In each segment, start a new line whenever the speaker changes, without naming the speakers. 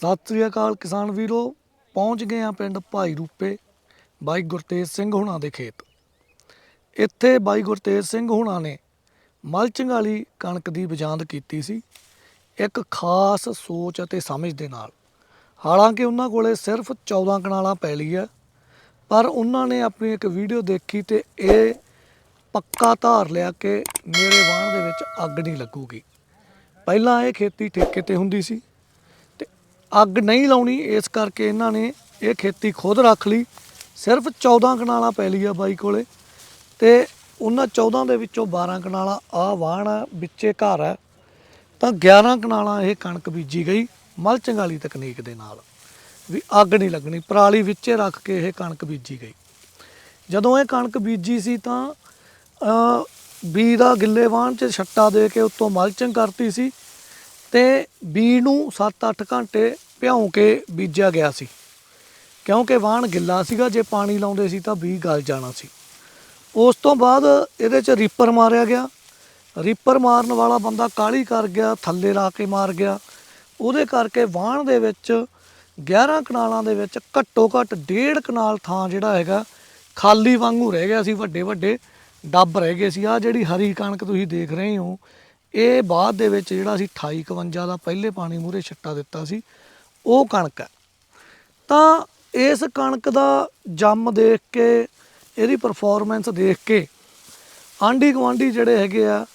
ਸਤਿ ਸ੍ਰੀ ਅਕਾਲ ਕਿਸਾਨ ਵੀਰੋ। ਪਹੁੰਚ ਗਏ ਆ ਪਿੰਡ ਭਾਈ ਰੂਪੇ, ਬਾਈ ਗੁਰਤੇਜ ਸਿੰਘ ਹੁਣਾਂ ਦੇ ਖੇਤ। ਇੱਥੇ ਬਾਈ ਗੁਰਤੇਜ ਸਿੰਘ ਹੁਣਾਂ ਨੇ ਮਲਚਿੰਗ ਵਾਲੀ ਕਣਕ ਦੀ ਬਜਾਂਦ ਕੀਤੀ ਸੀ। ਇੱਕ ਖਾਸ ਸੋਚ ਅਤੇ ਸਮਝ ਦੇ ਨਾਲ। ਹਾਲਾਂਕਿ ਉਹਨਾਂ ਕੋਲੇ ਸਿਰਫ 14 ਕਨਾਲਾਂ ਪੈਲੀ ਆ ਪਰ ਉਹਨਾਂ ਨੇ ਆਪਣੀ ਇੱਕ ਵੀਡੀਓ ਦੇਖੀ ਤੇ ਇਹ ਪੱਕਾ ਧਾਰ ਲਿਆ ਕਿ ਮੇਰੇ ਵਾਹਣ ਦੇ ਵਿੱਚ ਅੱਗ ਨਹੀਂ ਲੱਗੂਗੀ। ਪਹਿਲਾਂ ਇਹ ਖੇਤੀ ਠੇਕੇ ਤੇ ਹੁੰਦੀ ਸੀ। ਅੱਗ ਨਹੀਂ ਲਾਉਣੀ, ਇਸ ਕਰਕੇ ਇਹਨਾਂ ਨੇ ਇਹ ਖੇਤੀ ਖੁਦ ਰੱਖ ਲਈ। ਸਿਰਫ 14 ਕਨਾਲਾਂ ਪੈਲੀ ਆ ਬਾਈ ਕੋਲੇ ਤੇ ਉਹਨਾਂ 14 ਦੇ ਵਿੱਚੋਂ 12 ਕਨਾਲਾਂ ਆ ਵਾਹਣ ਆ, ਵਿੱਚੇ ਘਰ ਆ। ਤਾਂ 11 ਕਨਾਲਾਂ ਇਹ ਕਣਕ ਬੀਜੀ ਗਈ ਮਲਚਿੰਗ ਵਾਲੀ ਤਕਨੀਕ ਦੇ ਨਾਲ ਵੀ ਅੱਗ ਨਹੀਂ ਲੱਗਣੀ, ਪਰਾਲੀ ਵਿੱਚੇ ਰੱਖ ਕੇ ਇਹ ਕਣਕ ਬੀਜੀ ਗਈ। ਜਦੋਂ ਇਹ ਕਣਕ ਬੀਜੀ ਸੀ ਤਾਂ ਬੀ ਦਾ ਗਿੱਲੇ ਵਾਹਣ 'ਚ ਛੱਟਾ ਦੇ ਕੇ ਉੱਤੋਂ ਮਲਚਿੰਗ ਕਰਤੀ ਸੀ। ਤੇ ਬੀ ਨੂੰ 7-8 ਘੰਟੇ ਭਿਉਂ ਕੇ ਬੀਜਿਆ ਗਿਆ ਸੀ। ਕਿਉਂਕਿ ਵਾਹਣ ਗਿੱਲਾ ਸੀਗਾ, ਜੇ ਪਾਣੀ ਲਾਉਂਦੇ ਸੀ ਤਾਂ ਬੀ ਗਲ ਜਾਣਾ ਸੀ। ਉਸ ਤੋਂ ਬਾਅਦ ਇਹਦੇ 'ਚ ਰੀਪਰ ਮਾਰਿਆ ਗਿਆ। ਰੀਪਰ ਮਾਰਨ ਵਾਲਾ ਬੰਦਾ ਕਾਲੀ ਕਰ ਗਿਆ, ਥੱਲੇ ਲਾ ਕੇ ਮਾਰ ਗਿਆ। ਉਹਦੇ ਕਰਕੇ ਵਾਹਣ ਦੇ ਵਿੱਚ 11 ਕਨਾਲਾਂ ਦੇ ਵਿੱਚ ਘੱਟੋ ਘੱਟ ਡੇਢ ਕਨਾਲ ਥਾਂ ਜਿਹੜਾ ਹੈਗਾ, ਖਾਲੀ ਵਾਂਗੂ ਰਹਿ ਗਿਆ ਸੀ ਵੱਡੇ ਵੱਡੇ ਡੱਬ ਰਹਿ ਗਏ ਸੀ। ਆ ਜਿਹੜੀ ਹਰੀ ਕਣਕ ਤੁਸੀਂ ਦੇਖ ਰਹੇ ਹੋ ਇਹ ਬਾਅਦ ਦੇ ਵਿੱਚ ਜਿਹੜਾ ਸੀ 28 51 ਦਾ ਪਹਿਲੇ ਪਾਣੀ ਮੂਰੇ ਛੱਟਾ ਦਿੱਤਾ ਸੀ, ਉਹ ਕਣਕ ਹੈ। ਤਾਂ ਇਸ ਕਣਕ ਦਾ ਜੰਮ ਦੇਖ ਕੇ, ਇਹਦੀ ਪਰਫਾਰਮੈਂਸ ਦੇਖ ਕੇ ਆਂਢੀ ਗੁਆਂਢੀ ਜਿਹੜੇ ਹੈਗੇ ਆ,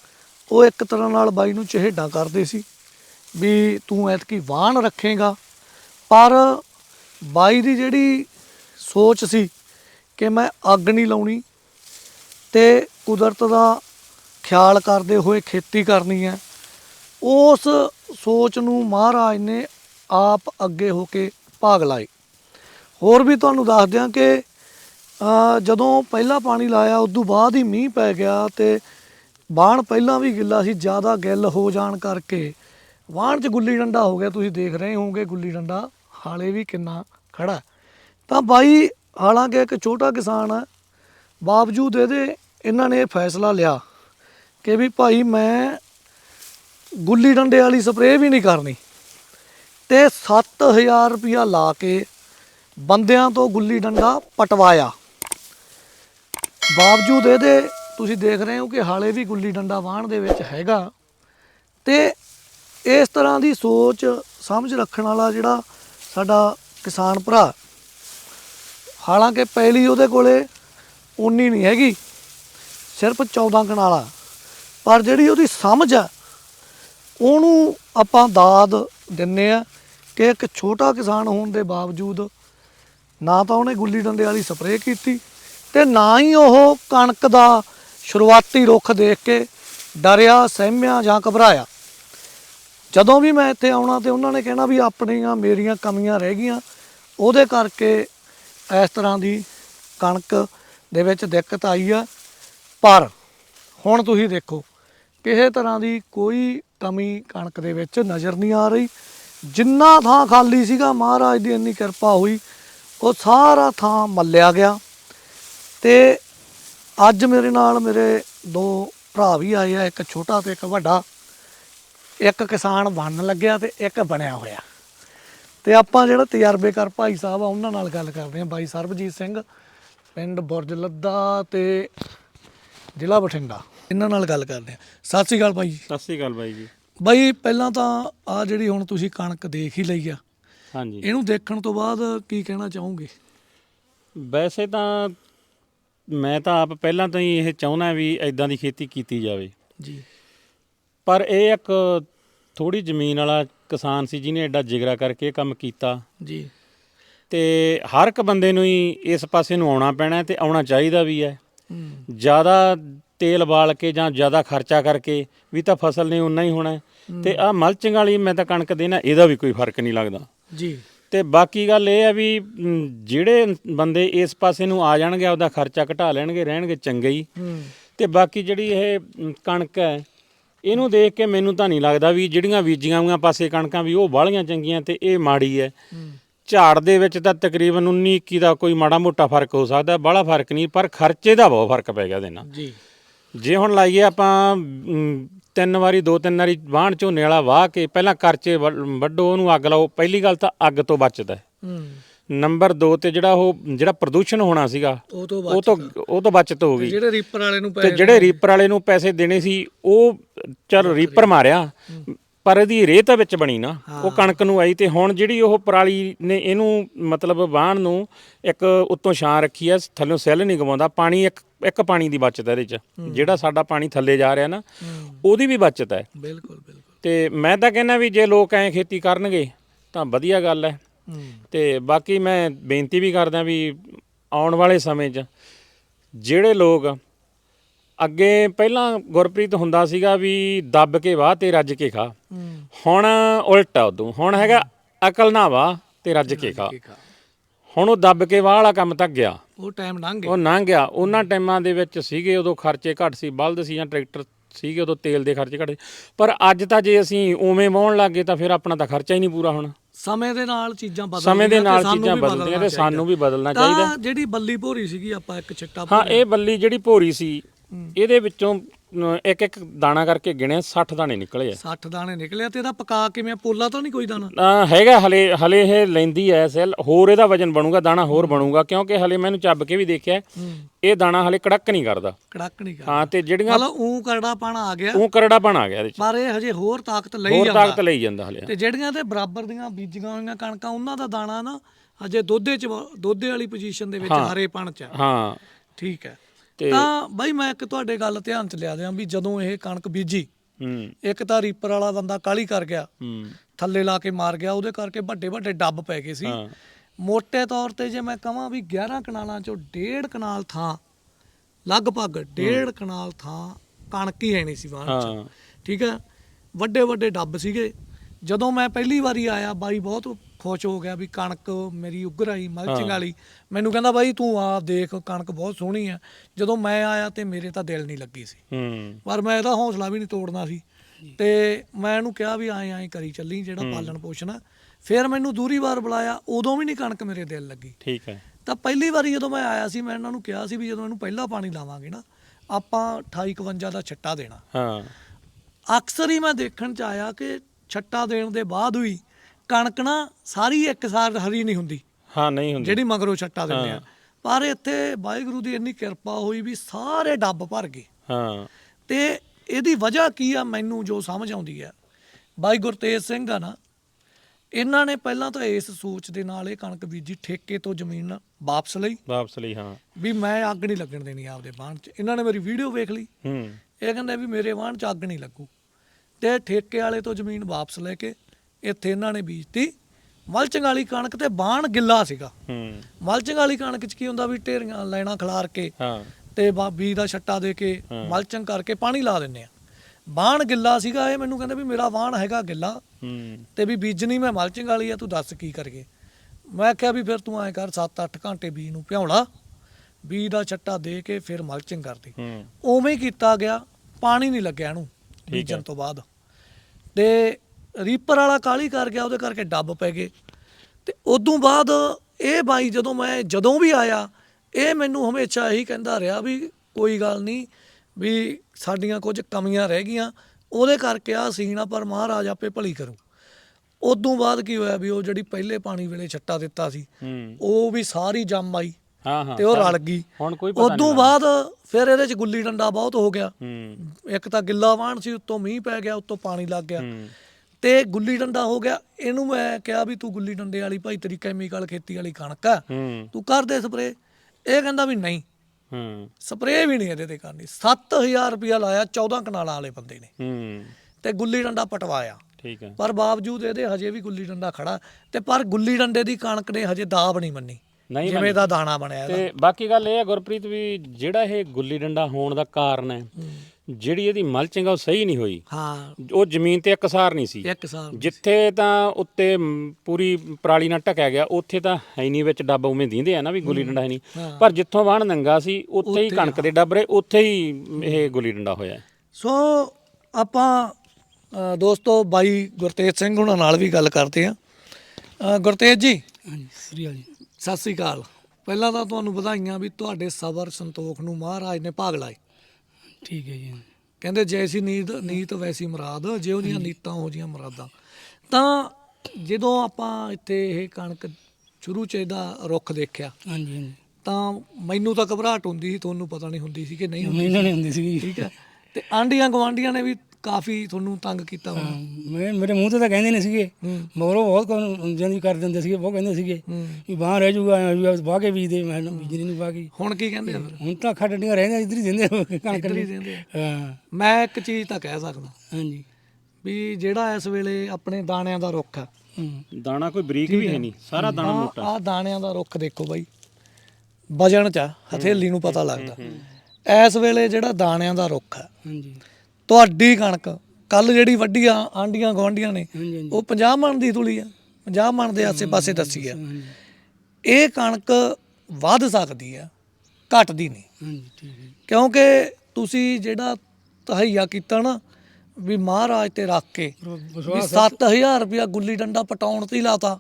ਉਹ ਇੱਕ ਤਰ੍ਹਾਂ ਨਾਲ ਬਾਈ ਨੂੰ ਚਿਹੜਾ ਕਰਦੇ ਸੀ ਵੀ ਤੂੰ ਐਤਕੀ ਵਾਹਣ ਰੱਖੇਗਾ। ਪਰ ਬਾਈ ਦੀ ਜਿਹੜੀ ਸੋਚ ਸੀ ਕਿ ਮੈਂ ਅੱਗ ਨਹੀਂ ਲਾਉਣੀ ਤੇ ਕੁਦਰਤ ਦਾ ਖਿਆਲ ਕਰਦੇ ਹੋਏ ਖੇਤੀ ਕਰਨੀ ਹੈ। ਉਸ ਸੋਚ ਨੂੰ ਮਹਾਰਾਜ ਨੇ ਆਪ ਅੱਗੇ ਹੋ ਕੇ ਭਾਗ ਲਾਏ। ਹੋਰ ਵੀ ਤੁਹਾਨੂੰ ਦੱਸ ਦਿਆਂ ਕਿ ਜਦੋਂ ਪਹਿਲਾ ਪਾਣੀ ਲਾਇਆ, ਉਦੋਂ ਬਾਅਦ ਹੀ ਮੀਂਹ ਪੈ ਗਿਆ ਤੇ ਬਾਣ ਪਹਿਲਾਂ ਵੀ ਗਿੱਲਾ ਸੀ, ਜ਼ਿਆਦਾ ਗਿੱਲ ਹੋ ਜਾਣ ਕਰਕੇ। ਵਾਹਣ 'ਚ ਗੁੱਲੀ ਡੰਡਾ ਹੋ ਗਿਆ, ਤੁਸੀਂ ਦੇਖ ਰਹੇ ਹੋਵੋਗੇ ਗੁੱਲੀ ਡੰਡਾ, ਹਾਲੇ ਵੀ ਕਿੰਨਾ ਖੜਾ। ਤਾਂ ਬਾਈ, ਹਾਲਾਂਕਿ ਇੱਕ ਛੋਟਾ ਕਿਸਾਨ ਹੈ, ਬਾਵਜੂਦ ਇਹਦੇ, ਇਹਨਾਂ ਨੇ ਇਹ ਫੈਸਲਾ ਲਿਆ। ਕਿ ਵੀ ਭਾਈ ਮੈਂ ਗੁੱਲੀ ਡੰਡੇ ਵਾਲੀ ਸਪਰੇਅ ਵੀ ਨਹੀਂ ਕਰਨੀ ਤੇ 7000 ਰੁਪਇਆ ਲਾ ਕੇ ਬੰਦਿਆਂ ਤੋਂ ਗੁੱਲੀ ਡੰਡਾ ਪਟਵਾਇਆ। ਬਾਵਜੂਦ ਇਹਦੇ ਤੁਸੀਂ ਦੇਖ ਰਹੇ ਹੋ ਕਿ ਹਾਲੇ ਵੀ ਗੁੱਲੀ ਡੰਡਾ ਵਾਹਣ ਦੇ ਵਿੱਚ ਹੈਗਾ ਤੇ ਇਸ ਤਰ੍ਹਾਂ ਦੀ ਸੋਚ ਸਮਝ ਰੱਖਣ ਵਾਲਾ ਜਿਹੜਾ ਸਾਡਾ ਕਿਸਾਨ ਭਰਾ, ਹਾਲਾਂਕਿ ਪਹਿਲੀ ਉਹਦੇ ਕੋਲੇ ਉਨੀ ਨਹੀਂ ਹੈਗੀ, ਸਿਰਫ 14 ਕਨਾਲਾ। ਪਰ ਜਿਹੜੀ ਉਹਦੀ ਸਮਝ ਆ, ਉਹਨੂੰ ਆਪਾਂ ਦਾਦ ਦਿੰਨੇ ਆ ਕਿ ਇੱਕ ਛੋਟਾ ਕਿਸਾਨ ਹੋਣ ਦੇ ਬਾਵਜੂਦ ਨਾ ਤਾਂ ਉਹਨੇ ਗੁੱਲੀ ਡੰਡੇ ਵਾਲੀ ਸਪਰੇਅ ਕੀਤੀ ਤੇ ਨਾ ਹੀ ਉਹ ਕਣਕ ਦਾ ਸ਼ੁਰੂਆਤੀ ਰੁੱਖ ਦੇਖ ਕੇ ਡਰਿਆ, ਸਹਿਮਿਆ ਜਾਂ ਘਬਰਾਇਆ। ਜਦੋਂ ਵੀ ਮੈਂ ਇੱਥੇ ਆਉਣਾ ਤੇ ਉਹਨਾਂ ਨੇ ਕਹਿਣਾ ਵੀ ਆਪਣੀਆਂ ਮੇਰੀਆਂ ਕਮੀਆਂ ਰਹਿ ਗਈਆਂ, ਉਹਦੇ ਕਰਕੇ ਇਸ ਤਰ੍ਹਾਂ ਦੀ ਕਣਕ ਦੇ ਵਿੱਚ ਦਿੱਕਤ ਆਈ ਆ। ਪਰ ਹੁਣ ਤੁਸੀਂ ਦੇਖੋ ਕਿਸੇ ਤਰ੍ਹਾਂ ਦੀ ਕੋਈ ਕਮੀ ਕਣਕ ਦੇ ਵਿੱਚ ਨਜ਼ਰ ਨਹੀਂ ਆ ਰਹੀ। ਜਿੰਨਾ ਥਾਂ ਖਾਲੀ ਸੀਗਾ ਮਹਾਰਾਜ ਦੀ ਇੰਨੀ ਕਿਰਪਾ ਹੋਈ, ਉਹ ਸਾਰਾ ਥਾਂ ਮੱਲਿਆ ਗਿਆ। ਤੇ ਅੱਜ ਮੇਰੇ ਨਾਲ ਮੇਰੇ ਦੋ ਭਰਾ ਵੀ ਆਏ ਆ, ਇੱਕ ਛੋਟਾ ਤੇ ਇੱਕ ਵੱਡਾ। ਇੱਕ ਕਿਸਾਨ ਬਣਨ ਲੱਗਿਆ ਤੇ ਇੱਕ ਬਣਿਆ ਹੋਇਆ। ਤੇ ਆਪਾਂ ਜਿਹੜਾ ਤਜਰਬੇਕਾਰ ਭਾਈ ਸਾਹਿਬ ਆ, ਉਹਨਾਂ ਨਾਲ ਗੱਲ ਕਰਦੇ ਆ ਬਾਈ ਸਰਬਜੀਤ ਸਿੰਘ, ਪਿੰਡ ਬੁਰਜ ਲੱਦਾ ਤੇ ਜ਼ਿਲ੍ਹਾ ਬਠਿੰਡਾ। ਇਹਨਾਂ ਨਾਲ ਗੱਲ ਕਰਦੇ ਆ ਸਤਿ ਸ਼੍ਰੀ ਅਕਾਲ ਭਾਈ
ਸਤਿ ਸ੍ਰੀ ਅਕਾਲ ਬਾਈ ਜੀ।
ਬਾਈ ਪਹਿਲਾਂ ਤਾਂ ਆ ਜਿਹੜੀ ਹੁਣ ਤੁਸੀਂ ਕਣਕ ਦੇਖ ਹੀ ਲਈ ਆ।
ਹਾਂਜੀ।
ਇਹਨੂੰ ਦੇਖਣ ਤੋਂ ਬਾਅਦ ਕੀ ਕਹਿਣਾ ਚਾਹੋਗੇ?
ਵੈਸੇ ਤਾਂ ਮੈਂ ਤਾਂ ਆਪ ਪਹਿਲਾਂ ਤੋਂ ਹੀ ਇਹ ਚਾਹੁੰਦਾ ਵੀ ਇਦਾਂ ਦੀ ਖੇਤੀ ਕੀਤੀ ਜਾਵੇ।
ਜੀ।
ਪਰ ਇਹ ਇੱਕ ਥੋੜੀ ਜ਼ਮੀਨ ਵਾਲਾ ਕਿਸਾਨ ਸੀ ਜਿਹਨੇ ਐਡਾ ਜਿਗਰਾ ਕਰਕੇ ਇਹ ਕੰਮ ਕੀਤਾ।
ਜੀ।
ਤੇ ਹਰ ਇੱਕ ਬੰਦੇ ਨੂੰ ਹੀ ਇਸ ਪਾਸੇ ਨੂੰ ਆਉਣਾ ਪੈਣਾ ਤੇ ਆਉਣਾ ਚਾਹੀਦਾ ਵੀ ਹੈ।
ਹੂੰ।
ਜ਼ਿਆਦਾ ਤੇਲ ਬਾਲ ਕੇ ਜਾਂ ਜ਼ਿਆਦਾ ਖਰਚਾ ਕਰਕੇ ਵੀ ਤਾਂ ਫਸਲ ਨੇ ਉਨਾ ਹੀ ਹੋਣਾ। ਤੇ ਆ ਮਲਚਿੰਗ ਵਾਲੀ ਮੈਂ ਤਾਂ ਕਣਕ ਦੇਣਾ ਇਹਦਾ ਵੀ ਕੋਈ ਫ਼ਰਕ ਨਹੀਂ ਲੱਗਦਾ।
ਜੀ।
ਤੇ ਬਾਕੀ ਗੱਲ ਇਹ ਹੈ ਵੀ ਮ, ਜਿਹੜੇ ਬੰਦੇ ਇਸ ਪਾਸੇ ਨੂੰ ਆ ਜਾਣਗੇ ਆਪਦਾ ਖਰਚਾ ਘਟਾ ਲੈਣਗੇ ਰਹਿਣਗੇ ਚੰਗੇ ਹੀ। ਤੇ ਬਾਕੀ ਜਿਹੜੀ ਇਹ ਮ, ਕਣਕ ਹੈ ਇਹਨੂੰ ਦੇਖ ਕੇ ਮੈਨੂੰ ਤਾਂ ਨਹੀਂ ਲੱਗਦਾ ਵੀ ਜਿਹੜੀਆਂ ਬੀਜੀਆਂ ਹੋਈਆਂ ਪਾਸੇ ਕਣਕਾਂ ਵੀ ਉਹ ਬਾਹਲੀਆਂ ਚੰਗੀਆਂ ਤੇ ਇਹ ਮਾੜੀ ਹੈ।
ਹੂੰ।
ਝਾੜ ਦੇ ਵਿੱਚ ਤਾਂ ਤਕਰੀਬਨ 19 21 ਦਾ ਕੋਈ ਮਾੜਾ ਮੋਟਾ ਫ਼ਰਕ ਹੋ ਸਕਦਾ ਬਾਹਲਾ ਫ਼ਰਕ ਨਹੀਂ ਪਰ ਖਰਚੇ ਦਾ ਬਹੁਤ ਫ਼ਰਕ ਪੈ ਗਿਆ ਇਹਦੇ ਨਾਲ।
ਜੀ।
ਜੇ ਹੁਣ ਲਾਈਏ ਆਪਾਂ ਤਿੰਨ ਵਾਰੀ ਦੋ ਤਿੰਨ ਵਾਰੀ ਵਾਹਣ ਝੋਨੇ ਵਾਲਾ ਵਾਹ ਕੇ ਪਹਿਲਾਂ ਕਰਚੇ ਵੱ- ਵੱਢੋ ਉਹਨੂੰ ਅੱਗ ਲਾਓ ਪਹਿਲੀ ਗੱਲ ਤਾਂ ਅੱਗ ਤੋਂ ਬਚਦਾ ਹੈ।
ਹੂੰ।
ਨੰਬਰ 2 ਤੇ ਜਿਹੜਾ ਉਹ ਜਿਹੜਾ ਪ੍ਰਦੂਸ਼ਣ ਹੋਣਾ ਸੀਗਾ
ਉਹ ਤੋਂ
ਉਹ ਤੋਂ ਉਹ ਤੋਂ ਬਚਤ ਹੋ ਗਈ।
ਜਿਹੜੇ ਰੀਪਰ ਵਾਲੇ ਨੂੰ
ਤੇ
ਪੈਸੇ
ਜਿਹੜੇ ਰੀਪਰ ਵਾਲੇ ਨੂੰ ਪੈਸੇ ਦੇਣੇ ਸੀ ਉਹ ਚਲ ਰੀਪਰ ਮਾਰਿਆ। ਪਰ ਇਹਦੀ ਰੇਹ ਤਾਂ ਵਿੱਚ ਬਣੀ ਨਾ ਉਹ ਕਣਕ ਨੂੰ ਆਈ ਤੇ ਹੁਣ ਜਿਹੜੀ ਉਹ ਪਰਾਲੀ ਨੇ ਇਹਨੂੰ ਮਤਲਬ ਵਾਹਣ ਨੂੰ ਇੱਕ ਉੱਤੋਂ ਛਾਂ ਰੱਖੀ ਆ ਥੱਲੋਂ ਸੈੱਲ ਨਹੀਂ ਗਵਾਉਂਦਾ ਪਾਣੀ ਇੱਕ ਇੱਕ ਪਾਣੀ ਦੀ ਬਚਤ ਹੈ ਇਹਦੇ ਚ। ਜਿਹੜਾ ਸਾਡਾ ਪਾਣੀ ਥੱਲੇ ਜਾ ਰਿਹਾ ਨਾ ਉਹਦੀ ਵੀ ਬਚਤ ਹੈ।
ਬਿਲਕੁਲ ਬਿਲਕੁਲ।
ਤੇ ਮੈਂ ਤਾਂ ਕਹਿੰਦਾ ਵੀ ਜੇ ਲੋਕ ਐਂ ਖੇਤੀ ਕਰਨਗੇ ਤਾਂ ਵਧੀਆ ਗੱਲ ਹੈ। ਤੇ ਬਾਕੀ ਮੈਂ ਬੇਨਤੀ ਵੀ ਕਰਦਾ ਵੀ ਆਉਣ ਵਾਲੇ ਸਮੇਂ 'ਚ ਜਿਹੜੇ ਲੋਕ ਅੱਗੇ ਪਹਿਲਾਂ ਗੁਰਪ੍ਰੀਤ ਹੁੰਦਾ ਸੀਗਾ ਵੀ ਦੱਬ ਕੇ ਵਾਹ ਤੇ ਰੱਜ ਕੇ ਖਾ। ਹੁਣ ਉਲਟਾ ਉਦੋਂ। ਹੁਣ ਹੈਗਾ ਅਕਲ ਨਾ ਵਾਹ ਤੇ ਰੱਜ ਕੇ ਖਾ। ਹੁਣ ਉਹ ਦੱਬ ਕੇ ਵਾਹ ਵਾਲਾ ਕੰਮ ਤੱਕ ਗਿਆ।
ਉਹ ਟਾਈਮ ਲੰਘ ਗਿਆ।
ਉਹ ਲੰਘ ਗਿਆ। ਉਹਨਾਂ ਟਾਈਮਾਂ ਦੇ ਵਿੱਚ ਸੀਗੇ ਉਦੋਂ ਖਰਚੇ ਘੱਟ ਸੀ ਬਲਦ ਸੀ ਜਾਂ ਟਰੈਕਟਰ ਸੀਗੇ ਉਦੋਂ ਤੇਲ ਦੇ ਖਰਚੇ ਘੱਟ ਸੀ। ਪਰ ਅੱਜ ਤਾਂ ਜੇ ਅਸੀਂ ਉਵੇਂ ਵਾਹੁਣ ਲੱਗੇ ਤਾਂ ਫਿਰ ਆਪਣਾ ਤਾਂ ਖਰਚਾ ਹੀ ਨਹੀਂ ਪੂਰਾ ਹੋਣਾ।
ਸਮੇਂ ਦੇ ਨਾਲ ਚੀਜ਼ਾਂ ਬਦਲਦੀਆਂ
ਸਮੇਂ ਦੇ ਨਾਲ ਚੀਜ਼ਾਂ ਬਦਲਦੀਆਂ ਤੇ ਸਾਨੂੰ ਵੀ ਬਦਲਣਾ ਚਾਹੀਦਾ।
ਤਾਂ ਜਿਹੜੀ ਬੱਲੀ ਭੋਰੀ ਸੀਗੀ ਆਪਾਂ ਇੱਕ ਚਿੱਟਾ
ਹਾਂ ਇਹ ਬੱਲੀ ਜਿਹੜੀ ਭੋਰੀ ਸੀ ਇਹਦੇ ਵਿੱਚੋਂ ਇੱਕ ਇੱਕ ਦਾਣਾ ਕਰਕੇ ਗਿਣਿਆ 60 ਦਾਣੇ ਨਿਕਲੇ ਆ।
60 ਦਾਣੇ ਨਿਕਲਿਆ ਤੇ ਇਹਦਾ ਪਕਾ ਕਿਵੇਂ ਪੋਲਾ ਤਾਂ ਨਹੀਂ ਕੋਈ ਦਾਣਾ?
ਅਹ ਹੈਗਾ ਹਲੇ ਹਲੇ ਇਹ ਲੈਂਦੀ ਐ ਸੈੱਲ। ਹੋਰ ਇਹਦਾ ਵਜਨ ਬਣੂਗਾ ਦਾਣਾ ਹੋਰ ਬਣੂਗਾ ਕਿਉਂਕਿ ਹਲੇ ਮੈਨੂੰ ਚੱਬ ਕੇ ਵੀ ਦੇਖਿਆ ਇਹ ਦਾਣਾ ਹਲੇ ਕੜਕ ਨਹੀਂ ਕਰਦਾ।
ਕੜਕ ਨਹੀਂ ਕਰ
ਹਾਂ ਤੇ ਜਿਹੜੀਆਂ
ਮਤਲਬ ਉਹ ਕਰੜਾ ਪਾਣਾ ਆ ਗਿਆ।
ਉਹ ਕਰੜਾ ਬਣ ਆ ਗਿਆ ਇਹਦੇ ਚ।
ਪਰ ਇਹ ਹਜੇ ਹੋਰ ਤਾਕਤ ਲਈ
ਹੋਰ
ਜਾਂਦਾ।
ਤਾਕਤ ਲਈ ਜਾਂਦਾ ਹਲੇ
ਤੇ ਜਿਹੜੀਆਂ ਤੇ ਬਰਾਬਰ ਦੀਆਂ ਬੀਜੀਆਂ ਹੋਈਆਂ ਕਣਕਾਂ ਉਹਨਾਂ ਦਾ ਦਾਣਾ ਨਾ ਹਜੇ ਦੋਧੇ ਚ ਵਾ- ਦੋਧੇ ਵਾਲੀ ਪੋਜੀਸ਼ਨ ਦੇ ਵਿੱਚ ਹਰੇ ਪਣ ਚ ਆ।
ਹਾਂ।
ਠੀਕ ਹੈ
ਤੇ-
ਤਾਂ ਬਾਈ ਮੈਂ ਇੱਕ ਤੁਹਾਡੇ ਗੱਲ ਧਿਆਨ ਚ ਲਿਆ ਦਿਆਂ ਵੀ ਜਦੋਂ ਇਹ ਕਣਕ ਬੀਜੀ
ਹੂੰ।
ਇੱਕ ਤਾਂ ਰੀਪਰ ਵਾਲਾ ਬੰਦਾ ਕਾਲੀ ਕਰ ਗਿਆ।
ਹੂੰ।
ਥੱਲੇ ਲਾ ਕੇ ਮਾਰ ਗਿਆ ਉਹਦੇ ਕਰਕੇ ਵੱਡੇ ਵੱਡੇ ਡੱਬ ਪੈ ਗਏ ਸੀ।
ਹਾਂ।
ਮੋٹے ਤੌਰ ਤੇ ਜੇ ਮੈਂ ਕਹਾਂ ਵੀ 11 ਕਨਾਲਾਂ ਚੋਂ ਡੇਢ ਕਨਾਲ ਥਾਂ ਲਗਭਗ ਡੇਢ ਕਨਾਲ ਥਾਂ ਕਣਕ ਹੀ ਹੈ ਨਹੀਂ ਸੀ ਵਾਹਣ ਚ।
ਹਾਂ।
ਠੀਕ ਹੈ? ਵੱਡੇ ਵੱਡੇ ਡੱਬ ਸੀਗੇ। ਜਦੋਂ ਮੈਂ ਪਹਿਲੀ ਵਾਰੀ ਆਇਆ ਬਾਈ ਬਹੁਤ ਖੁਸ਼ ਹੋ ਗਿਆ ਵੀ ਕਣਕ ਮੇਰੀ ਉੱਗਰ ਆਈ ਮਲਚਿੰਗ ਵਾਲੀ। ਮੈਨੂੰ ਕਹਿੰਦਾ ਬਾਈ ਤੂੰ ਆ ਦੇਖ ਕਣਕ ਬਹੁਤ ਸੋਹਣੀ ਆ। ਜਦੋਂ ਮੈਂ ਆਇਆ ਤੇ ਮੇਰੇ ਤਾਂ ਦਿਲ ਨਹੀਂ ਲੱਗੀ ਸੀ।
ਹੂੰ।
ਪਰ ਮੈਂ ਇਹਦਾ ਹੌਸਲਾ ਵੀ ਨਹੀਂ ਤੋੜਨਾ ਸੀ। ਤੇ ਮੈਂ ਇਹਨੂੰ ਕਿਹਾ ਵੀ ਐਂ ਐਂ ਕਰੀ ਚੱਲੀ ਜਿਹੜਾ ਪਾਲਣ ਪੋਸ਼ਣ ਆ। ਫਿਰ ਮੈਨੂੰ ਦੂਰੀ ਵਾਰ ਬੁਲਾਇਆ ਉਦੋਂ ਵੀ ਨਹੀਂ ਕਣਕ ਮੇਰੇ ਦਿਲ ਲੱਗੀ।
ਠੀਕ ਹੈ।
ਤਾਂ ਪਹਿਲੀ ਵਾਰੀ ਜਦੋਂ ਮੈਂ ਆਇਆ ਸੀ ਮੈਂ ਇਹਨਾਂ ਨੂੰ ਕਿਹਾ ਸੀ ਵੀ ਜਦੋਂ ਇਹਨੂੰ ਪਹਿਲਾ ਪਾਣੀ ਲਾਵਾਂਗੇ ਨਾ ਆਪਾਂ 28 51 ਦਾ ਛੱਟਾ ਦੇਣਾ।
ਹਾਂ।
ਅਕਸਰ ਹੀ ਮੈਂ ਦੇਖਣ ਚ ਆਇਆ ਕਿ ਛੱਟਾ ਦੇਣ ਦੇ ਬਾਅਦ ਵੀ ਕਣਕ ਨਾ ਸਾਰੀ ਇੱਕ ਸਾਰ ਹਰੀ ਨਹੀਂ ਹੁੰਦੀ।
ਹਾਂ ਨਹੀਂ ਹੁੰਦੀ।
ਜਿਹੜੀ ਮਗਰੋਂ ਛੱਟਾ ਦਿੰਦੇ ਆ। ਪਰ ਇੱਥੇ ਵਾਹਿਗੁਰੂ ਦੀ ਇੰਨੀ ਕਿਰਪਾ ਹੋਈ ਵੀ ਸਾਰੇ ਡੱਬ ਭਰ ਗਏ।
ਹਾਂ।
ਤੇ ਇਹਦੀ ਵਜ੍ਹਾ ਕੀ ਆ ਮੈਨੂੰ ਜੋ ਸਮਝ ਆਉਂਦੀ ਆ। ਬਾਈ ਗੁਰਤੇਜ ਸਿੰਘ ਆ ਨਾ ਇਹਨਾਂ ਨੇ ਪਹਿਲਾਂ ਤਾਂ ਇਸ ਸੋਚ ਦੇ ਨਾਲ ਇਹ ਕਣਕ ਬੀਜੀ ਠੇਕੇ ਤੋਂ ਜ਼ਮੀਨ ਵਾਪਸ ਲਈ।
ਵਾਪਸ ਲਈ ਹਾਂ।
ਵੀ ਮੈਂ ਅੱਗ ਨਹੀਂ ਲੱਗਣ ਦੇਣੀ ਆਪਦੇ ਬਾਣ 'ਚ। ਇਹਨਾਂ ਨੇ ਮੇਰੀ ਵੀਡੀਓ ਵੇਖ ਲਈ।
ਹੂੰ।
ਇਹ ਕਹਿੰਦੇ ਵੀ ਮੇਰੇ ਵਾਹਣ 'ਚ ਅੱਗ ਨਹੀਂ ਲੱਗੂ। ਤੇ ਠੇਕੇ ਵਾਲੇ ਤੋਂ ਜ਼ਮੀਨ ਵਾਪਸ ਲੈ ਕੇ ਇੱਥੇ ਇਹਨਾਂ ਨੇ ਬੀਜਤੀ। ਮਲਚਿੰਗ ਵਾਲੀ ਕਣਕ ਤੇ ਬਾਣ ਗਿੱਲਾ ਸੀਗਾ।
ਹੂੰ।
ਮਲਚਿੰਗ ਵਾਲੀ ਕਣਕ 'ਚ ਕੀ ਹੁੰਦਾ ਵੀ ਢੇਰੀਆਂ ਲੈਣਾ ਖਿਲਾਰ ਕੇ
ਹਾਂ।
ਤੇ ਬਾ- ਬੀਜ ਦਾ ਛੱਟਾ ਦੇ ਕੇ ਮਲਚਿੰਗ ਕਰਕੇ ਪਾਣੀ ਲਾ ਦਿੰਨੇ ਆ। ਬਾਣ ਗਿੱਲਾ ਸੀਗਾ ਇਹ ਮੈਨੂੰ ਕਹਿੰਦੇ ਵੀ ਮੇਰਾ ਬਾਣ ਹੈਗਾ ਗਿੱਲਾ
ਹੂੰ।
ਤੇ ਵੀ ਬੀਜਣੀ ਮੈਂ ਮਲਚਿੰਗ ਵਾਲੀ ਆ ਤੂੰ ਦੱਸ ਕੀ ਕਰੀਏ। ਮੈਂ ਕਿਹਾ ਵੀ ਫਿਰ ਤੂੰ ਐਂ ਕਰ 7-8 ਘੰਟੇ ਬੀਜ ਨੂੰ ਭਿਉਣਾ ਬੀਜ ਦਾ ਛੱਟਾ ਦੇ ਕੇ ਫਿਰ ਮਲਚਿੰਗ ਕਰਦੀ।
ਹੂੰ।
ਉਵੇਂ ਹੀ ਕੀਤਾ ਗਿਆ ਪਾਣੀ ਨਹੀਂ ਲੱਗਿਆ ਇਹਨੂੰ
ਹੈ।
ਬੀਜਣ ਤੋਂ ਬਾਅਦ। ਤੇ ਰੀਪਰ ਵਾਲਾ ਕਾਲੀ ਕਰ ਗਿਆ ਉਹਦੇ ਕਰਕੇ ਡੱਬ ਪੈ ਗਏ। ਤੇ ਉਦੋਂ ਬਾਅਦ ਇਹ ਬਾਈ ਜਦੋਂ ਮੈਂ ਜਦੋਂ ਵੀ ਆਇਆ ਇਹ ਮੈਨੂੰ ਹਮੇਸ਼ਾ ਇਹੀ ਕਹਿੰਦਾ ਰਿਹਾ ਵੀ ਕੋਈ ਗੱਲ ਨਹੀਂ ਵੀ ਸਾਡੀਆਂ ਕੁਝ ਕਮੀਆਂ ਰਹਿ ਗਈਆਂ ਉਹਦੇ ਕਰਕੇ ਆ ਸੀਨਾ ਪਰ ਮਹਾਰਾਜ ਆਪੇ ਭਲੀ ਕਰੂ। ਉਦੋਂ ਬਾਅਦ ਕੀ ਹੋਇਆ ਵੀ ਉਹ ਜਿਹੜੀ ਪਹਿਲੇ ਪਾਣੀ ਵੇਲੇ ਛੱਟਾ ਦਿੱਤਾ ਸੀ ਉਹ ਵੀ ਸਾਰੀ ਜੰਮ ਆਈ ਤੇ ਉਹ ਰਲ ਗਈ।
ਹੁਣ ਕੋਈ ਪਤਾ
ਉਦੋਂ ਬਾਅਦ ਫਿਰ ਇਹਦੇ ਚ ਗੁੱਲੀ ਡੰਡਾ ਬਹੁਤ ਹੋ ਗਿਆ। ਇੱਕ ਤਾਂ ਗਿੱਲਾ ਵਾਣ ਸੀ ਉੱਤੋਂ ਮੀਂਹ ਪੈ ਗਿਆ ਉੱਤੋਂ ਪਾਣੀ ਲੱਗ ਗਿਆ। ਤੇ ਗੁੱਲੀ ਡੰਡਾ ਹੋ ਗਿਆ। ਇਹਨੂੰ ਮੈਂ ਕਿਹਾ ਵੀ ਤੂੰ ਗੁੱਲੀ ਡੰਡੇ ਵਾਲੀ ਭਾਈ ਤੇਰੀ ਕੈਮੀਕਲ ਖੇਤੀ ਵਾਲੀ ਕਣਕ ਆ। ਤੂੰ ਕਰ ਦੇ ਸਪਰੇ ਇਹ ਕਹਿੰਦਾ ਵੀ ਨਹੀਂ।
ਹੂੰ।
ਸਪਰੇ ਵੀ ਨਹੀਂ ਇਹਦੇ ਤੇ ਕਰਨੀ। 7000 ਰੁਪਇਆ ਲਾਇਆ 14 ਕਨਾਲਾਂ ਵਾਲੇ ਬੰਦੇ ਨੇ।
ਹੂੰ।
ਤੇ ਗੁੱਲੀ ਡੰਡਾ ਪਟਵਾਇਆ।
ਠੀਕ ਹੈ।
ਪਰ ਬਾਵਜੂਦ ਇਹਦੇ ਹਜੇ ਵੀ ਗੁੱਲੀ ਡੰਡਾ ਖੜਾ। ਤੇ ਪਰ ਗੁੱਲੀ ਡੰਡੇ ਦੀ ਕਣਕ ਨੇ ਹਜੇ ਦਾਬ ਨਹੀਂ ਮੰਨੀ।
ਨਹੀਂ
ਜਿਵੇਂ ਦਾ ਦਾਣਾ ਬਣਿਆ
ਤੇ ਬਾਕੀ ਗੱਲ ਇਹ ਹੈ ਗੁਰਪ੍ਰੀਤ ਵੀ ਜਿਹੜਾ ਇਹ ਗੁੱਲੀ ਡੰਡਾ ਹੋਣ ਦਾ ਕਾਰਨ ਹੈ। ਜਿਹੜੀ ਇਹਦੀ ਮਲਚਿੰਗ ਆ ਉਹ ਸਹੀ ਨਹੀਂ ਹੋਈ।
ਹਾਂ।
ਉਹ ਜ਼ਮੀਨ ਤੇ ਇਕਸਾਰ ਨਹੀਂ ਸੀ।
ਇੱਕ ਸਾਲ
ਜਿੱਥੇ ਤਾਂ ਉੱਤੇ ਮ, ਪੂਰੀ ਪਰਾਲੀ ਨਾਲ ਢਕਿਆ ਗਿਆ ਉੱਥੇ ਤਾਂ ਹੈ ਨਹੀਂ ਵਿੱਚ ਡੱਬ ਉਵੇਂ ਦੀਂਦੇ ਆ ਨਾ ਵੀ ਗੁੱਲੀ ਡੰਡਾ ਹੈ ਨਹੀਂ।
ਹਾਂ।
ਪਰ ਜਿੱਥੋਂ ਵਾਹਣ ਨੰਗਾ ਸੀ ਉੱਥੇ ਹੀ ਕਣਕ ਦੇ ਡੱਬ ਰਹੇ ਉੱਥੇ ਹੀ ਇਹ ਗੁੱਲੀ ਡੰਡਾ ਹੋਇਆ
ਸੋ ਆਪਾਂ ਅ, ਦੋਸਤੋ ਬਾਈ ਗੁਰਤੇਜ ਸਿੰਘ ਹੁਣਾਂ ਨਾਲ ਵੀ ਗੱਲ ਕਰਦੇ ਆ ਗੁਰਤੇਜ ਜੀ।
ਹਾਂਜੀ ਸ੍ਰੀ ਜੀ।
ਸਤਿ ਸ੍ਰੀ ਅਕਾਲ। ਪਹਿਲਾਂ ਤਾਂ ਤੁਹਾਨੂੰ ਵਧਾਈਆਂ ਵੀ ਤੁਹਾਡੇ ਸਬਰ ਸੰਤੋਖ ਨੂੰ ਮਹਾਰਾਜ ਨੇ ਭਾਗ ਲਾਏ।
ਠੀਕ ਹੈ ਜੀ।
ਕਹਿੰਦੇ ਜੈਸੀ ਨੀਤ ਨੀਤ ਵੈਸੀ ਮੁਰਾਦ ਜੇ ਉਹਦੀਆਂ ਨੀਤਾਂ ਹੋ ਜੀਆਂ ਮੁਰਾਦਾਂ। ਤਾਂ ਜਦੋਂ ਆਪਾਂ ਇੱਥੇ ਇਹ ਕਣਕ ਸ਼ੁਰੂ ਚ ਇਹਦਾ ਰੁੱਖ ਦੇਖਿਆ
ਹਾਂਜੀ ਹਾਂਜੀ।
ਤਾਂ ਮੈਨੂੰ ਤਾਂ ਘਬਰਾਹਟ ਹੁੰਦੀ ਸੀ ਤੁਹਾਨੂੰ ਪਤਾ ਨਹੀਂ ਹੁੰਦੀ ਸੀ ਕਿ ਨਹੀਂ ਹੁੰਦੀ
ਮੈਨੂੰ ਨਹੀਂ ਹੁੰਦੀ ਸੀ
ਠੀਕ ਹੈ। ਤੇ ਆਂਡੀਆਂ ਗਵਾਂਡੀਆਂ ਨੇ ਵੀ ਕਾਫੀ ਤੁਹਾਨੂੰ ਤੰਗ ਕੀਤਾ ਹੋਣਾ।
ਮੈਂ ਮੇਰੇ ਮੂੰਹ ਤੇ ਤਾਂ ਕਹਿੰਦੇ ਨਹੀਂ ਸੀਗੇ। ਮਗਰੋਂ ਬਹੁਤ ਜਾਂਦੀ ਕਰ ਦਿੰਦੇ ਸੀਗੇ ਬਹੁਤ ਕਹਿੰਦੇ ਸੀਗੇ ਵੀ ਬਾਹਰ ਰਹਿ ਵੀ ਵਾਹ ਕੇ ਬੀਜ ਦੇ ਮੈਂ ਬੀਜਣੀ ਨਹੀਂ ਕੇ।
ਹੁਣ ਕੀ ਕਹਿੰਦੇ ਆ ਫਿਰ?
ਹੁਣ ਤਾਂ ਅੱਖਾਂ ਡੰਡੀਆਂ ਰਹਿੰਦੀਆਂ ਇੱਧਰ ਹੀ ਦਿੰਦੇ ਕਣਕ
ਇੱਧਰ ਹੀ
ਨੂੰ
ਦਿੰਦੇ।
ਹਾਂ।
ਮੈਂ ਇੱਕ ਚੀਜ਼ ਤਾਂ ਕਹਿ ਸਕਦਾ।
ਹਾਂਜੀ।
ਵੀ ਜਿਹੜਾ ਇਸ ਵੇਲੇ ਆਪਣੇ ਦਾਣਿਆਂ ਦਾ ਰੁੱਖ ਆ।
ਹੂੰ।
ਦਾਣਾ ਕੋਈ ਬਰੀਕ ਵੀ ਹੈ ਨਹੀਂ ਸਾਰਾ ਦਾਣਾ ਮੋਟਾ।
ਆ ਦਾਣਿਆਂ ਦਾ ਰੁੱਖ ਦੇਖੋ ਬਾਈ। ਵਜਣ ਚ ਆ, ਹਥੇਲੀ ਨੂੰ ਪਤਾ ਲੱਗਦਾ। ਇਸ ਵੇਲੇ ਜਿਹੜਾ ਦਾਣਿਆਂ ਦਾ ਰੁੱਖ ਆ
ਹਾਂਜੀ।
ਤੁਹਾਡੀ ਕਣਕ ਕੱਲ ਜਿਹੜੀ ਵੱਡੀ ਆ ਆਂਡੀਆਂ ਗਵਾਂਡੀਆਂ ਨੇ
ਹਾਂਜੀ ਹਾਂਜੀ।
ਉਹ 50 ਮਣ ਦੀ ਤੁਲੀ ਆ। 50 ਮਣ ਦੇ ਆਸੇ-ਪਾਸੇ ਦੱਸੀ ਆ।
ਹਾਂਜੀ।
ਇਹ ਕਣਕ ਵੱਧ ਸਕਦੀ ਆ ਘਟਦੀ ਨਹੀਂ।
ਹਾਂਜੀ ਠੀਕ ਹੈ।
ਕਿਉਂਕਿ ਤੁਸੀਂ ਜਿਹੜਾ ਤਹਈਆ ਕੀਤਾ ਨਾ ਵੀ ਮਹਾਰਾਜ ਤੇ ਰੱਖ ਕੇ ਵੀ
ਵਿਸ਼ਵਾਸ
7000 ਰੁਪਇਆ ਗੁੱਲੀ ਡੰਡਾ ਪਟਾਉਣ ਤੇ ਹੀ ਲਾਤਾ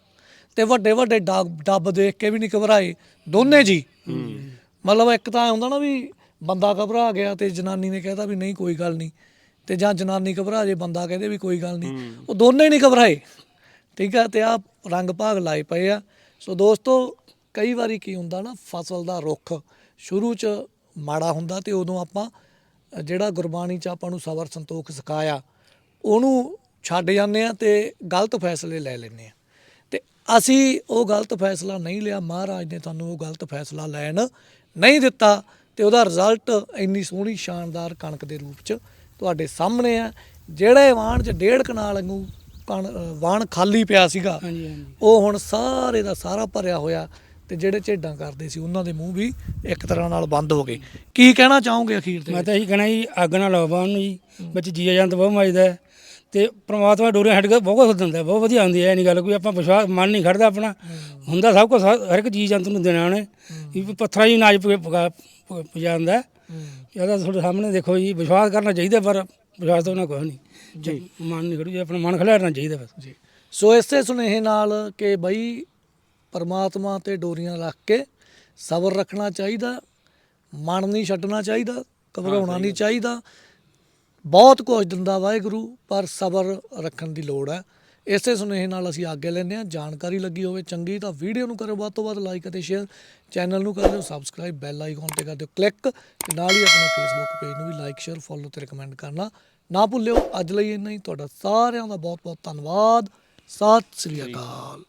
ਤੇ ਵੱਡੇ ਵੱਡੇ ਡੱਬ ਡੱਬ ਦੇਖ ਕੇ ਵੀ ਨਹੀਂ ਘਬਰਾਏ। ਦੋਨੇ ਜੀ। ਮਤਲਬ ਇੱਕ ਤਾਂ ਐਂ ਹੁੰਦਾ ਨਾ ਵੀ ਬੰਦਾ ਘਬਰਾ ਗਿਆ ਤੇ ਜਨਾਨੀ ਨੇ ਕਹਿਤਾ ਵੀ ਨਹੀਂ ਕੋਈ ਗੱਲ ਨਹੀਂ। ਤੇ ਜਾਂ ਜਨਾਨੀ ਘਬਰਾ ਜੇ ਬੰਦਾ ਕਹਿੰਦੇ ਵੀ ਕੋਈ ਗੱਲ ਨਹੀਂ। ਉਹ ਦੋਨੇ ਨਹੀਂ ਘਬਰਾਏ। ਠੀਕ ਆ ਤੇ ਆ ਰੰਗ ਭਾਗ ਲਾਏ ਪਏ ਆ। ਸੋ ਦੋਸਤੋ ਕਈ ਵਾਰੀ ਕੀ ਹੁੰਦਾ ਨਾ ਫਸਲ ਦਾ ਰੁੱਖ ਸ਼ੁਰੂ ਚ ਮਾੜਾ ਹੁੰਦਾ ਤੇ ਉਦੋਂ ਆਪਾਂ ਜਿਹੜਾ ਗੁਰਬਾਣੀ ਚ ਆਪਾਂ ਨੂੰ ਸਬਰ ਸੰਤੋਖ ਸਿਖਾਇਆ ਉਹਨੂੰ ਛੱਡ ਜਾਂਦੇ ਆ ਤੇ ਗਲਤ ਫੈਸਲੇ ਲੈ ਲੈਂਦੇ ਆ। ਤੇ ਅਸੀਂ ਉਹ ਗਲਤ ਫੈਸਲਾ ਨਹੀਂ ਲਿਆ ਮਹਾਰਾਜ ਨੇ ਤੁਹਾਨੂੰ ਉਹ ਗਲਤ ਫੈਸਲਾ ਲੈਣ ਨਹੀਂ ਦਿੱਤਾ ਤੇ ਉਹਦਾ ਰਿਜ਼ਲਟ ਇੰਨੀ ਸੋਹਣੀ ਸ਼ਾਨਦਾਰ ਕਣਕ ਦੇ ਰੂਪ ਚ ਤੁਹਾਡੇ ਸਾਹਮਣੇ ਆ ਜਿਹੜੇ ਵਾਣ ਚ ਡੇਢ ਕਨਾਲ ਵਾਂਗੂ ਵਾਣ ਖਾਲੀ ਪਿਆ ਸੀਗਾ
ਹਾਂਜੀ ਹਾਂਜੀ।
ਉਹ ਹੁਣ ਸਾਰੇ ਦਾ ਸਾਰਾ ਭਰਿਆ ਹੋਇਆ ਤੇ ਜਿਹੜੇ ਝੇਡਾਂ ਕਰਦੇ ਸੀ ਉਹਨਾਂ ਦੇ ਮੂੰਹ ਵੀ ਇੱਕ ਤਰ੍ਹਾਂ ਨਾਲ ਬੰਦ ਹੋ ਗਏ। ਕੀ ਕਹਿਣਾ ਚਾਹੋਗੇ ਅਖੀਰ ਤੇ?
ਮੈਂ ਤਾਂ ਇਹੀ ਕਹਿਣਾ ਜੀ ਅੱਗ ਨਾਲ ਲਾਵਾ ਉਹਨੂੰ ਜੀ ਵਿੱਚ ਜੀਆ ਜੰਤ ਬਹੁਤ ਮੱਜਦਾ ਤੇ ਪ੍ਰਮਾਤਮਾ ਡੋਰੇ ਹਟ ਕੇ ਬਹੁਤ ਕੁਝ ਦਿੰਦਾ ਬਹੁਤ ਵਧੀਆ ਹੁੰਦੀ ਹੈ ਨਹੀਂ ਗੱਲ ਕੋਈ ਆਪਾਂ ਵਿਸ਼ਵਾਸ ਮਨ ਨਹੀਂ ਖੜਦਾ ਆਪਣਾ। ਹੁੰਦਾ ਸਭ ਕੁਝ ਹਰ ਇੱਕ ਚੀਜ਼ ਜੰਤ ਨੂੰ ਦੇਣਾ ਉਹਨੇ ਵੀ ਪੱਥਰਾਂ ਹੀ ਨਾਜ ਪਗਾ ਪਜਾਂਦਾ ਜ਼ਿਆਦਾ ਤੁਹਾਡੇ ਸਾਹਮਣੇ ਦੇਖੋ ਜੀ ਵਿਸ਼ਵਾਸ ਕਰਨਾ ਚਾਹੀਦਾ ਪਰ ਵਿਸ਼ਵਾਸ ਤਾਂ ਉਹਨਾਂ ਕੋਈ ਨਹੀਂ। ਜੀ। ਮਨ ਨਹੀਂ ਖੜੂ ਜੀ ਆਪਣਾ ਮਨ ਖਿਲਾਰਨਾ ਚਾਹੀਦਾ ਬਸ।
ਜੀ। ਸੋ ਇਸੇ ਸੁਨੇਹੇ ਨਾਲ ਕਿ ਬਈ ਪਰਮਾਤਮਾ ਤੇ ਡੋਰੀਆਂ ਰੱਖ ਕੇ ਸਬਰ ਰੱਖਣਾ ਚਾਹੀਦਾ ਮਨ ਨਹੀਂ ਛੱਡਣਾ ਚਾਹੀਦਾ ਘਬਰਾਉਣਾ ਨਹੀਂ ਚਾਹੀਦਾ। ਬਹੁਤ ਕੁਝ ਦਿੰਦਾ ਵਾਹਿਗੁਰੂ ਪਰ ਸਬਰ ਰੱਖਣ ਦੀ ਲੋੜ ਹੈ। ਇਸੇ ਸੁਨੇਹੇ ਨਾਲ ਅਸੀਂ ਅੱਗੇ ਲੈਂਦੇ ਹਾਂ। ਜਾਣਕਾਰੀ ਲੱਗੀ ਹੋਵੇ, ਚੰਗੀ ਤਾਂ ਵੀਡੀਓ ਨੂੰ ਕਰੋ ਵੱਧ ਤੋਂ ਵੱਧ ਲਾਈਕ ਅਤੇ ਸ਼ੇਅਰ। ਚੈਨਲ ਨੂੰ ਕਰ ਦਿਓ ਸਬਸਕ੍ਰਾਈਬ, ਬੈਲ ਆਈਕਨ ਤੇ ਕਰ ਦਿਓ ਕਲਿੱਕ ਤੇ ਨਾਲ ਹੀ ਆਪਣੇ ਫੇਸਬੁੱਕ ਪੇਜ ਨੂੰ ਵੀ ਲਾਈਕ, ਸ਼ੇਅਰ ਫੋਲੋ ਤੇ ਰეკਮੈਂਡ ਕਰਨਾ ਨਾ ਭੁੱਲਿਓ। ਅੱਜ ਲਈ ਇੰਨਾ ਹੀ। ਤੁਹਾਡਾ ਸਾਰਿਆਂ ਦਾ ਬਹੁਤ ਬਹੁਤ ਧੰਨਵਾਦ। ਸਤਿ ਸ੍ਰੀ ਅਕਾਲ।